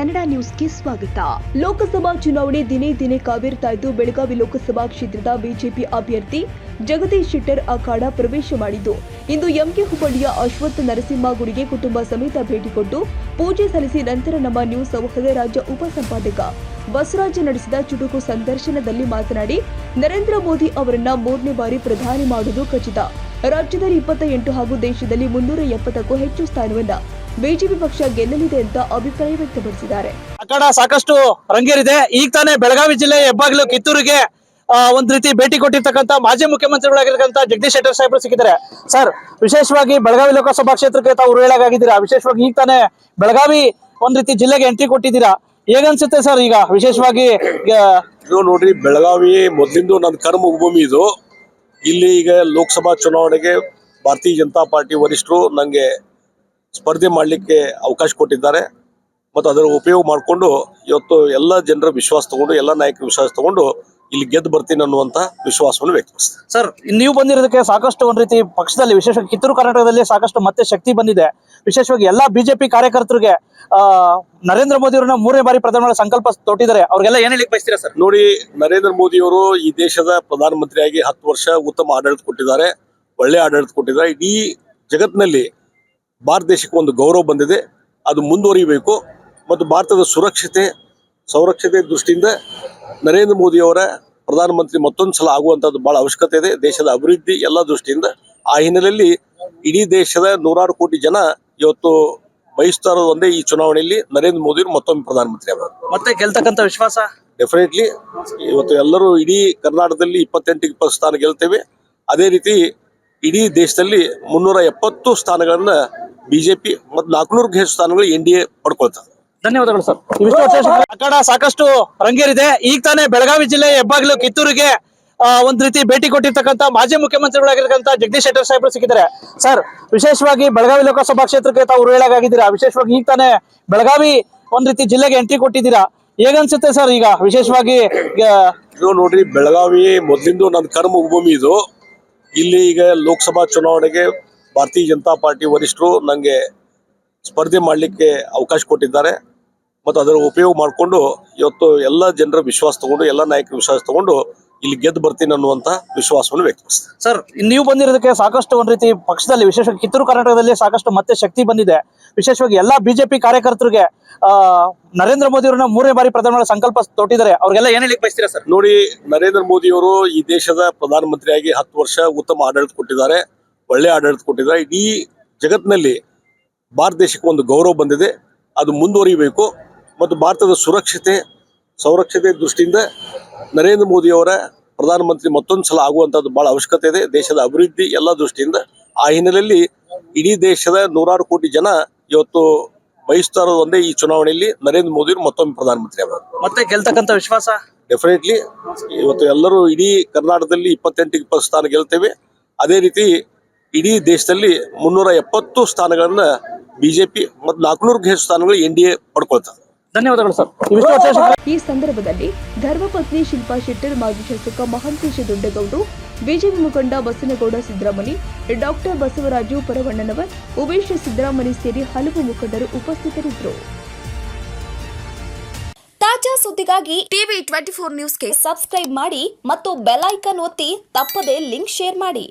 ಕನ್ನಡ ನ್ಯೂಸ್ಗೆ ಸ್ವಾಗತ. ಲೋಕಸಭಾ ಚುನಾವಣೆ ದಿನೇ ದಿನೇ ಕಾವೇರ್ತಾ ಇದ್ದು, ಬೆಳಗಾವಿ ಲೋಕಸಭಾ ಕ್ಷೇತ್ರದ ಬಿಜೆಪಿ ಅಭ್ಯರ್ಥಿ ಜಗದೀಶ್ ಶೆಟ್ಟರ್ ಅಖಾಡ ಪ್ರವೇಶ ಮಾಡಿದ್ದು, ಇಂದು ಎಂಕೆ ಹುಬ್ಬಳ್ಳಿಯ ಅಶ್ವತ್ಥ ನರಸಿಂಹ ಗುಡಿಗೆ ಕುಟುಂಬ ಸಮೇತ ಭೇಟಿ ಕೊಟ್ಟು ಪೂಜೆ ಸಲ್ಲಿಸಿ ನಂತರ ನಮ್ಮ ನ್ಯೂಸ್ ಸಂವಾದ ರಾಜ್ಯ ಉಪಸಂಪಾದಕ ಬಸವರಾಜ ನಡೆಸಿದ ಚುಟುಕು ಸಂದರ್ಶನದಲ್ಲಿ ಮಾತನಾಡಿ, ನರೇಂದ್ರ ಮೋದಿ ಅವರನ್ನ ಮೂರನೇ ಬಾರಿ ಪ್ರಧಾನಿ ಮಾಡುವುದು ಖಚಿತ. ರಾಜ್ಯದಲ್ಲಿ ಇಪ್ಪತ್ತ ಎಂಟು ಹಾಗೂ ದೇಶದಲ್ಲಿ ಮುನ್ನೂರ ಎಪ್ಪತ್ತಕ್ಕೂ ಹೆಚ್ಚು ಸ್ಥಾನವನ್ನ ಬಿಜೆಪಿ ಪಕ್ಷ ಗೆಲ್ಲಲಿದೆ ಅಂತ ಅಭಿಪ್ರಾಯ ವ್ಯಕ್ತಪಡಿಸಿದ್ದಾರೆ. ಅಖಾಡ ಸಾಕಷ್ಟು ರಂಗೇರಿದೆ. ಈಗ ತಾನೇ ಬೆಳಗಾವಿ ಜಿಲ್ಲೆ ಹೆಬ್ಬಾಗಿಲು ಕಿತ್ತೂರಿಗೆ ಒಂದ್ ರೀತಿ ಭೇಟಿ ಕೊಟ್ಟಿರ್ತಕ್ಕಂಥ ಮಾಜಿ ಮುಖ್ಯಮಂತ್ರಿಗಳಾಗಿರ್ತಕ್ಕಂಥ ಜಗದೀಶ್ ಶೆಟ್ಟರ್ ಸಾಹೇಬರು ಸಿಕ್ಕಿದ್ದಾರೆ. ಸರ್ ವಿಶೇಷವಾಗಿ ಬೆಳಗಾವಿ ಲೋಕಸಭಾ ಕ್ಷೇತ್ರಕ್ಕೆ ತಾವು ಉರುಳಾಗಿದ್ದೀರಾ ವಿಶೇಷವಾಗಿ ಈಗ ತಾನೇ ಬೆಳಗಾವಿ ಒಂದ್ ರೀತಿ ಜಿಲ್ಲೆಗೆ ಎಂಟ್ರಿ ಕೊಟ್ಟಿದ್ದೀರಾ? ಹೇಗನ್ಸುತ್ತೆ ಸರ್ ಈಗ? ವಿಶೇಷವಾಗಿ ಇದು ನೋಡ್ರಿ ಬೆಳಗಾವಿ ಮೊದ್ಲಿಂದು ನನ್ನ ಕರ್ಮ ಭೂಮಿ ಇದು. ಇಲ್ಲಿ ಈಗ ಲೋಕಸಭಾ ಚುನಾವಣೆಗೆ ಭಾರತೀಯ ಜನತಾ ಪಾರ್ಟಿ ವರಿಷ್ಠರು ನನಗೆ ಸ್ಪರ್ಧೆ ಮಾಡಲಿಕ್ಕೆ ಅವಕಾಶ ಕೊಟ್ಟಿದ್ದಾರೆ ಮತ್ತು ಅದರ ಉಪಯೋಗ ಮಾಡಿಕೊಂಡು ಇವತ್ತು ಎಲ್ಲ ಜನರ ವಿಶ್ವಾಸ ತಗೊಂಡು ಎಲ್ಲ ನಾಯಕರ ವಿಶ್ವಾಸ ತಗೊಂಡು ಇಲ್ಲಿ ಗೆದ್ದು ಬರ್ತೀನಿ ಅನ್ನುವಂಥ ವಿಶ್ವಾಸವನ್ನು ವ್ಯಕ್ತಪಡಿಸ್ತಾರೆ. ಸರ್ ನೀವು ಬಂದಿರೋದಕ್ಕೆ ಸಾಕಷ್ಟು ಒಂದು ರೀತಿ ಪಕ್ಷದಲ್ಲಿ ವಿಶೇಷವಾಗಿ ಕಿತ್ತೂರು ಕರ್ನಾಟಕದಲ್ಲಿ ಸಾಕಷ್ಟು ಮತ್ತೆ ಶಕ್ತಿ ಬಂದಿದೆ. ವಿಶೇಷವಾಗಿ ಎಲ್ಲಾ ಬಿಜೆಪಿ ಕಾರ್ಯಕರ್ತರಿಗೆ ನರೇಂದ್ರ ಮೋದಿ ಅವರನ್ನ ಮೂರನೇ ಬಾರಿ ಪ್ರಧಾನ ಮಾಡೋ ಸಂಕಲ್ಪ ತೊಟ್ಟಿದ್ದಾರೆ. ಅವ್ರಿಗೆಲ್ಲ ಏನ್ ಹೇಳಿಕ್ ಬಯಸ್ತೀರಾ ಸರ್? ನೋಡಿ ನರೇಂದ್ರ ಮೋದಿ ಅವರು ಈ ದೇಶದ ಪ್ರಧಾನಮಂತ್ರಿಯಾಗಿ ಹತ್ತು ವರ್ಷ ಉತ್ತಮ ಆಡಳಿತ ಕೊಟ್ಟಿದ್ದಾರೆ ಒಳ್ಳೆ ಆಡಳಿತ ಕೊಟ್ಟಿದ್ದಾರೆ. ಇಡೀ ಜಗತ್ತಿನಲ್ಲಿ ಭಾರತ ದೇಶಕ್ಕೆ ಒಂದು ಗೌರವ ಬಂದಿದೆ. ಅದು ಮುಂದುವರಿಬೇಕು. ಮತ್ತು ಭಾರತದ ಸುರಕ್ಷತೆ ಸಂರಕ್ಷತೆ ದೃಷ್ಟಿಯಿಂದ ನರೇಂದ್ರ ಮೋದಿಯವರ ಪ್ರಧಾನಮಂತ್ರಿ ಮತ್ತೊಂದು ಸಲ ಆಗುವಂಥದ್ದು ಭಾಳ ಅವಶ್ಯಕತೆ ಇದೆ. ದೇಶದ ಅಭಿವೃದ್ಧಿ ಎಲ್ಲ ದೃಷ್ಟಿಯಿಂದ ಆ ಹಿನ್ನೆಲೆಯಲ್ಲಿ ಇಡೀ ದೇಶದ ನೂರಾರು ಕೋಟಿ ಜನ ಇವತ್ತು ಬಯಸ್ತಾ ಇರೋದು ಒಂದೇ ಈ ಚುನಾವಣೆಯಲ್ಲಿ ನರೇಂದ್ರ ಮೋದಿ ಮತ್ತೊಮ್ಮೆ ಪ್ರಧಾನಮಂತ್ರಿ ಆಗಬೇಕು. ಮತ್ತೆ ಗೆಲ್ತಕ್ಕಂತ ವಿಶ್ವಾಸ? ಡೆಫಿನೆಟ್ಲಿ ಇವತ್ತು ಎಲ್ಲರೂ ಇಡೀ ಕರ್ನಾಟಕದಲ್ಲಿ ಇಪ್ಪತ್ತೆಂಟು ಇಪ್ಪತ್ತು ಸ್ಥಾನ ಗೆಲ್ತೇವೆ. ಅದೇ ರೀತಿ ಇಡೀ ದೇಶದಲ್ಲಿ ಮುನ್ನೂರ ಎಪ್ಪತ್ತು ಸ್ಥಾನಗಳನ್ನ ಬಿಜೆಪಿ ಮತ್ತು ನಾಲ್ಕುನೂರು ಹೆಚ್ಚು ಸ್ಥಾನಗಳು ಎನ್ ಡಿ ಎ ಧನ್ಯವಾದಗಳು ಸರ್. ಇವಿಷ್ಟು ವರ್ಷ ಅಖಾಡ ಸಾಕಷ್ಟು ರಂಗೇರಿದೆ. ಈಗ ತಾನೇ ಬೆಳಗಾವಿ ಜಿಲ್ಲೆ ಹೆಬ್ಬಾಗಿಲು ಕಿತ್ತೂರಿಗೆ ಆ, ಒಂದ್ ರೀತಿ ಭೇಟಿ ಕೊಟ್ಟಿರ್ತಕ್ಕಂಥ ಮಾಜಿ ಮುಖ್ಯಮಂತ್ರಿಗಳಾಗಿರ್ತಕ್ಕಂಥ ಜಗದೀಶ್ ಶೆಟ್ಟರ್ ಸಾಹೇಬರು ಸಿಕ್ಕಿದ್ದಾರೆ. ಸರ್ ವಿಶೇಷವಾಗಿ ಬೆಳಗಾವಿ ಲೋಕಸಭಾ ಕ್ಷೇತ್ರಕ್ಕೆ ತಾವು ಉರುಳಾಗಿದ್ದೀರಾ ವಿಶೇಷವಾಗಿ ಈಗ ತಾನೇ ಬೆಳಗಾವಿ ಒಂದ್ ರೀತಿ ಜಿಲ್ಲೆಗೆ ಎಂಟ್ರಿ ಕೊಟ್ಟಿದ್ದೀರಾ? ಹೇಗನ್ಸುತ್ತೆ ಸರ್ ಈಗ ವಿಶೇಷವಾಗಿ ಇದು ನೋಡ್ರಿ ಬೆಳಗಾವಿ ಮೊದಲಿಂದು ನನ್ನ ಕರ್ಮ ಭೂಮಿ ಇದು. ಇಲ್ಲಿ ಈಗ ಲೋಕಸಭಾ ಚುನಾವಣೆಗೆ ಭಾರತೀಯ ಜನತಾ ಪಾರ್ಟಿ ವರಿಷ್ಠರು ನನಗೆ ಸ್ಪರ್ಧೆ ಮಾಡಲಿಕ್ಕೆ ಅವಕಾಶ ಕೊಟ್ಟಿದ್ದಾರೆ. ಮತ್ತು ಅದರ ಉಪಯೋಗ ಮಾಡಿಕೊಂಡು ಇವತ್ತು ಎಲ್ಲ ಜನರ ವಿಶ್ವಾಸ ತಗೊಂಡು, ಎಲ್ಲ ನಾಯಕರ ವಿಶ್ವಾಸ ತಗೊಂಡು ಇಲ್ಲಿ ಗೆದ್ದು ಬರ್ತೀನಿ ಅನ್ನುವಂತ ವಿಶ್ವಾಸವನ್ನು ವ್ಯಕ್ತಪಡಿಸ್ತಾರೆ. ಸರ್ ನೀವು ಬಂದಿರೋದಕ್ಕೆ ಸಾಕಷ್ಟು ಒಂದ್ ರೀತಿ ಪಕ್ಷದಲ್ಲಿ ವಿಶೇಷವಾಗಿ ಕಿತ್ತೂರು ಕರ್ನಾಟಕದಲ್ಲಿ ಸಾಕಷ್ಟು ಮತ್ತೆ ಶಕ್ತಿ ಬಂದಿದೆ. ವಿಶೇಷವಾಗಿ ಎಲ್ಲಾ ಬಿಜೆಪಿ ಕಾರ್ಯಕರ್ತರಿಗೆ ನರೇಂದ್ರ ಮೋದಿ ಅವರನ್ನ ಮೂರನೇ ಬಾರಿ ಪ್ರಧಾನ ಸಂಕಲ್ಪ ತೊಟ್ಟಿದ್ದಾರೆ. ಅವ್ರಿಗೆಲ್ಲ ಏನ್ ಹೇಳಿಕ್ ಬಯಸ್ತೀರಾ ಸರ್? ನೋಡಿ ನರೇಂದ್ರ ಮೋದಿ ಅವರು ಈ ದೇಶದ ಪ್ರಧಾನಮಂತ್ರಿಯಾಗಿ ಹತ್ತು ವರ್ಷ ಉತ್ತಮ ಆಡಳಿತ ಕೊಟ್ಟಿದ್ದಾರೆ ಒಳ್ಳೆ ಆಡಳಿತ ಕೊಟ್ಟಿದ್ದಾರೆ. ಇಡೀ ಜಗತ್ತಿನಲ್ಲಿ ಭಾರತ ದೇಶಕ್ಕೆ ಒಂದು ಗೌರವ ಬಂದಿದೆ. ಅದು ಮುಂದುವರಿಬೇಕು. ಮತ್ತು ಭಾರತದ ಸುರಕ್ಷತೆ ಸಂರಕ್ಷತೆ ದೃಷ್ಟಿಯಿಂದ ನರೇಂದ್ರ ಮೋದಿಯವರ ಪ್ರಧಾನಮಂತ್ರಿ ಮತ್ತೊಂದು ಸಲ ಆಗುವಂಥದ್ದು ಬಹಳ ಅವಶ್ಯಕತೆ ಇದೆ. ದೇಶದ ಅಭಿವೃದ್ಧಿ ಎಲ್ಲ ದೃಷ್ಟಿಯಿಂದ ಆ ಹಿನ್ನೆಲೆಯಲ್ಲಿ ಇಡೀ ದೇಶದ ನೂರಾರು ಕೋಟಿ ಜನ ಇವತ್ತು ಬಯಸ್ತಾ ಇರೋದು ಒಂದೇ ಈ ಚುನಾವಣೆಯಲ್ಲಿ ನರೇಂದ್ರ ಮೋದಿ ಮತ್ತೊಮ್ಮೆ ಪ್ರಧಾನಮಂತ್ರಿ ಆಗಬೇಕು. ಮತ್ತೆ ಗೆಲ್ತಕ್ಕಂಥ ವಿಶ್ವಾಸ? ಡೆಫಿನೆಟ್ಲಿ ಇವತ್ತು ಎಲ್ಲರೂ ಇಡೀ ಕರ್ನಾಟಕದಲ್ಲಿ ಇಪ್ಪತ್ತೆಂಟು ಇಪ್ಪತ್ತು ಸ್ಥಾನ ಗೆಲ್ತೇವೆ. ಅದೇ ರೀತಿ ಇಡೀ ದೇಶದಲ್ಲಿ ಮುನ್ನೂರ ಎಪ್ಪತ್ತು ಸ್ಥಾನಗಳನ್ನ ಬಿಜೆಪಿ ಮತ್ತು ನಾಲ್ಕುನೂರಕ್ಕೆ ಹೆಚ್ಚು ಸ್ಥಾನಗಳು ಎನ್ ಡಿ ಎ ಪಡ್ಕೊಳ್ತಾರೆ ಧನ್ಯವಾದಗಳು ಸರ್. ಈ ಸಂದರ್ಭದಲ್ಲಿ ಧರ್ಮಪತ್ನಿ ಶಿಲ್ಪಾ ಶೆಟ್ಟರ್ ಮಾಜಿ ಶಾಸಕ ಮಹಂತೇಶ ದೊಡ್ಡಗೌಡರು ಬಿಜೆಪಿ ಮುಖಂಡ ಬಸನಗೌಡ ಸಿದ್ದರಾಮಣಿ ಡಾಕ್ಟರ್ ಬಸವರಾಜು ಪರವಣ್ಣನವರ್ ಉಮೇಶ್ ಸಿದ್ದರಾಮಣಿ ಸೇರಿ ಹಲವು ಮುಖಂಡರು ಉಪಸ್ಥಿತರಿದ್ದರು. ತಾಜಾ ಸುದ್ದಿಗಾಗಿ ಟಿವಿ ಟ್ವೆಂಟಿ ಫೋರ್ ನ್ಯೂಸ್ಗೆ ಸಬ್ಸ್ಕ್ರೈಬ್ ಮಾಡಿ ಮತ್ತು ಬೆಲ್ ಐಕನ್ ಒತ್ತಿ ತಪ್ಪದೇ ಲಿಂಕ್ ಶೇರ್ ಮಾಡಿ.